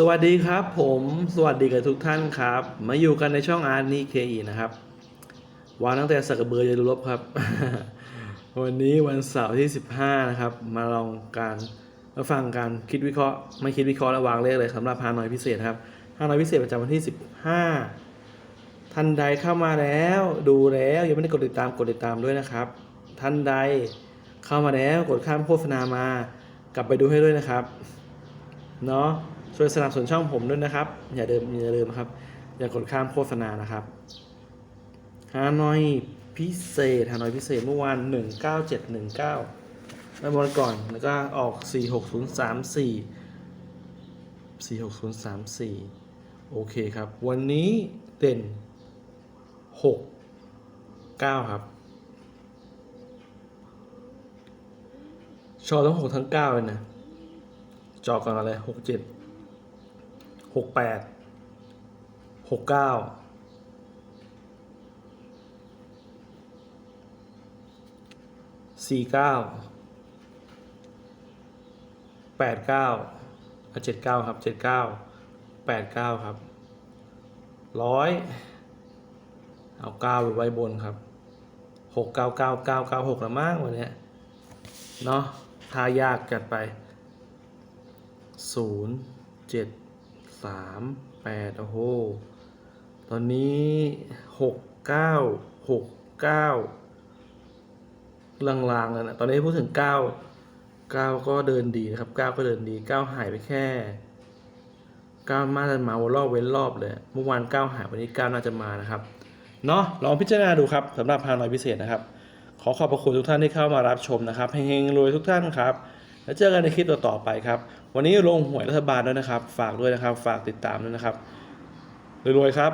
สวัสดีครับผมสวัสดีกับทุกท่านครับ มาอยู่กันในช่องอาร์นี่เคอีนะครับวางตั้งแต่สักกระเบือยันลบครับ วันนี้วันเสาร์ที่ 15 นะครับ มาลองการมาฟังการคิดวิเคราะห์ไม่คิดวิเคราะห์และวางเลขเลยสำหรับฮานอยพิเศษครับฮานอยพิเศษประจำวันที่ 15 ท่านใดเข้ามาแล้วดูแล้วยังไม่ได้กดติดตามกดติดตามด้วยนะครับ ท่านใดเข้ามาแล้วกดข้ามโฆษณามากลับไปดูให้ด้วยนะครับ เนาะช่วยสนับสนุนช่องผมด้วยนะครับ อย่าเดิมอย่าลืมครับ อย่ากดข้ามโฆษณานะครับฮานอยพิเศษฮานอยพิเศษเมื่อวาน19719แล้ววันก่อนแล้วก็ออก46034 46034โอเคครับ วันนี้เด่น6 9ครับ ชอบทั้ง6ทั้ง9เลยนะ จอก่อนอะไรหกเจ็ดหกแปดหกเก้าสี่เก้าแปดเก้าเจ็ดเก้าครับเจ็ดเก้าแปดเก้าครับร้อยเอาเก้าไปไว้บนครับหกเก้าเก้าเก้าเก้าหกละมั้งวันนี้เนาะทายากจัดไป ศูนย์เจ็ดสามแปดโอ้โห ตอนนี้หกเก้าหกเก้าลางๆแล้วนะ ตอนนี้พูดถึงเก้าเก้าก็เดินดีนะครับเก้าก็เดินดีเก้าหายไปแค่เก้ามาจะมาวนรอบเว้นรอบเลย เมื่อวานเก้าหายวันนี้เก้าน่าจะมานะครับ เนาะลองพิจารณาดูครับสำหรับพาน้อยพิเศษนะครับ ขอขอบพระคุณทุกท่านที่เข้ามารับชมนะครับเฮงๆรวยทุกท่านครับ แล้วเจอกันในคลิปต่อๆไปครับ วันนี้ลงหวยรัฐบาลด้วยนะครับ ฝากด้วยนะครับ ฝากติดตามด้วยนะครับรวยๆครับ